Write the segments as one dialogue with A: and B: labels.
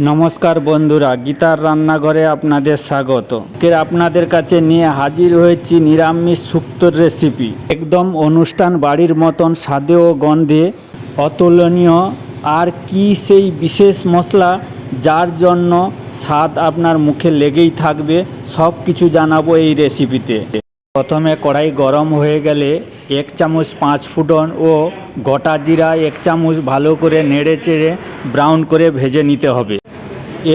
A: নমস্কার বন্ধুরা, গীতার রান্নাঘরে আপনাদের স্বাগত। আপনাদের কাছে নিয়ে হাজির হয়েছি নিরামিষ শুক্তোর রেসিপি একদম অনুষ্ঠান বাড়ির মতন স্বাদে ও গন্ধে অতুলনীয়। আর কি সেই বিশেষ মশলা যার জন্য স্বাদ আপনার মুখে লেগেই থাকবে, সব কিছু জানাব এই রেসিপিতে প্রথমে কড়াই গরম হয়ে গেলে এক চামচ পাঁচ ফুটন ও গোটা জিরা এক চামচ ভালো করে নেড়ে চেড়ে ব্রাউন করে ভেজে নিতে হবে।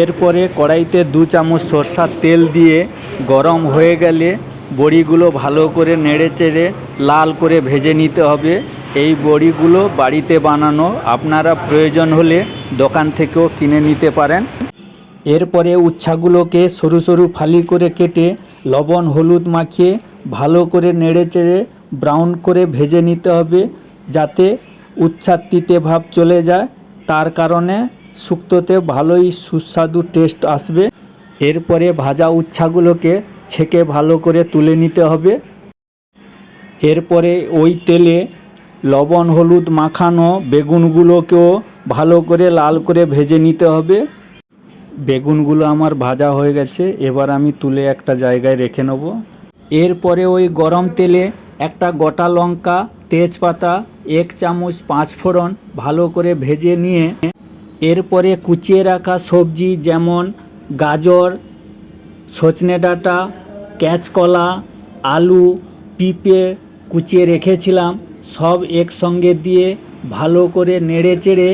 A: এরপরে কড়াইতে দু চামচ সরষার তেল দিয়ে গরম হয়ে গেলে বড়িগুলো ভালো করে নেড়ে চেড়ে লাল করে ভেজে নিতে হবে। এই বড়িগুলো বাড়িতে বানানো আপনারা প্রয়োজন হলে দোকান থেকেও কিনে নিতে পারেন। এরপরে উচ্ছাগুলোকে সরু সরু ফালি করে কেটে লবণ, হলুদ মাখিয়ে ভালো করে নেড়ে চেড়ে ব্রাউন করে ভেজে নিতে হবে যাতে উচ্ছার তিতে ভাব চলে যায়। তার কারণে শুক্তোতে ভালোই সুস্বাদু টেস্ট আসবে। এরপরে ভাজা উচ্ছাগুলোকে ছেঁকে ভালো করে তুলে নিতে হবে। এরপরে ওই তেলে লবণ, হলুদ মাখানো বেগুনগুলোকেও ভালো করে লাল করে ভেজে নিতে হবে। বেগুনগুলো আমার ভাজা হয়ে গেছে, এবার আমি তুলে একটা জায়গায় রেখে নেব। এরপরে ওই গরম তেলে একটা গোটা লঙ্কা, তেজপাতা, এক চামচ পাঁচ ফোড়ন ভালো করে ভেজে নিয়ে এরপরে কুচিয়ে রাখা সবজি যেমন গাজর, সজনে ডাঁটা, ক্যাচকলা, আলু, পিঁপে কুচিয়ে রেখেছিলাম। সব একসঙ্গে দিয়ে ভালো করে নেড়ে চেড়ে,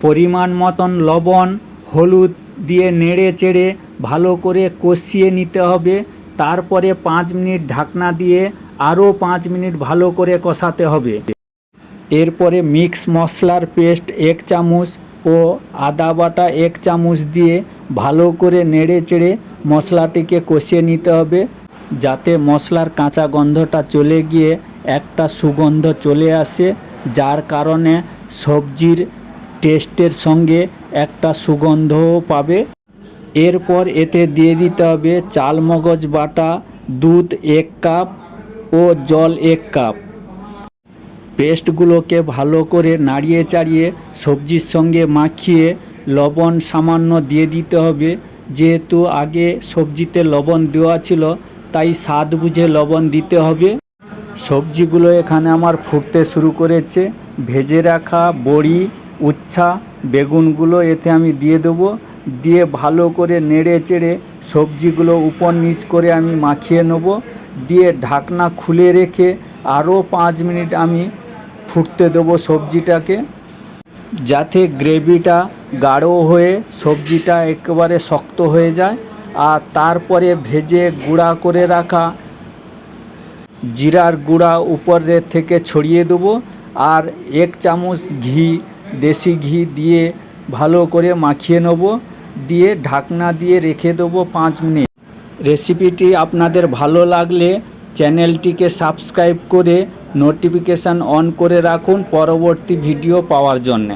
A: পরিমাণ মতন লবণ, হলুদ দিয়ে নেড়ে চেড়ে ভালো করে কষিয়ে নিতে হবে। তারপরে পাঁচ মিনিট ঢাকনা দিয়ে আরও পাঁচ মিনিট ভালো করে কষাতে হবে। এরপরে মিক্স মশলার পেস্ট এক চামচ ও আদা বাটা এক চামচ দিয়ে ভালো করে নেড়ে চেড়ে মশলাটিকে কষিয়ে নিতে হবে, যাতে মশলার কাঁচা গন্ধটা চলে গিয়ে একটা সুগন্ধ চলে আসে, যার কারণে সবজির টেস্টের সঙ্গে একটা সুগন্ধও পাবে। এরপর এতে দিয়ে দিতে হবে চাল মগজ বাটা, দুধ এক কাপ ও জল এক কাপ। পেস্টগুলোকে ভালো করে নাড়িয়ে চাড়িয়ে সবজির সঙ্গে মাখিয়ে লবণ সামান্য দিয়ে দিতে হবে। যেহেতু আগে সবজিতে লবণ দেওয়া ছিল, তাই স্বাদ বুঝে লবণ দিতে হবে। সবজিগুলো এখানে আমার ফুটতে শুরু করেছে। ভেজে রাখা বড়ি, উচ্ছা, বেগুনগুলো এতে আমি দিয়ে দেবো। দিয়ে ভালো করে নেড়ে চেড়ে সবজিগুলো উপর নিচ করে আমি মাখিয়ে নেব। দিয়ে ঢাকনা খুলে রেখে আরও পাঁচ মিনিট আমি ফুটতে দেবো সবজিটাকে, যাতে গ্রেভিটা গাঢ় হয়ে সবজিটা একেবারে শক্ত হয়ে যায়, আর তারপরে ভেজে গুঁড়া করে রাখা জিরার গুঁড়া উপরের থেকে ছড়িয়ে দেবো, আর এক চামচ ঘি, দেশি ঘি দিয়ে ভালো করে মাখিয়ে নেব, দিয়ে ঢাকনা দিয়ে রেখে দেবো পাঁচ মিনিট। রেসিপিটি আপনাদের ভালো লাগলে চ্যানেলটিকে সাবস্ক্রাইব করে নোটিফিকেশান অন করে রাখুন পরবর্তী ভিডিও পাওয়ার জন্যে।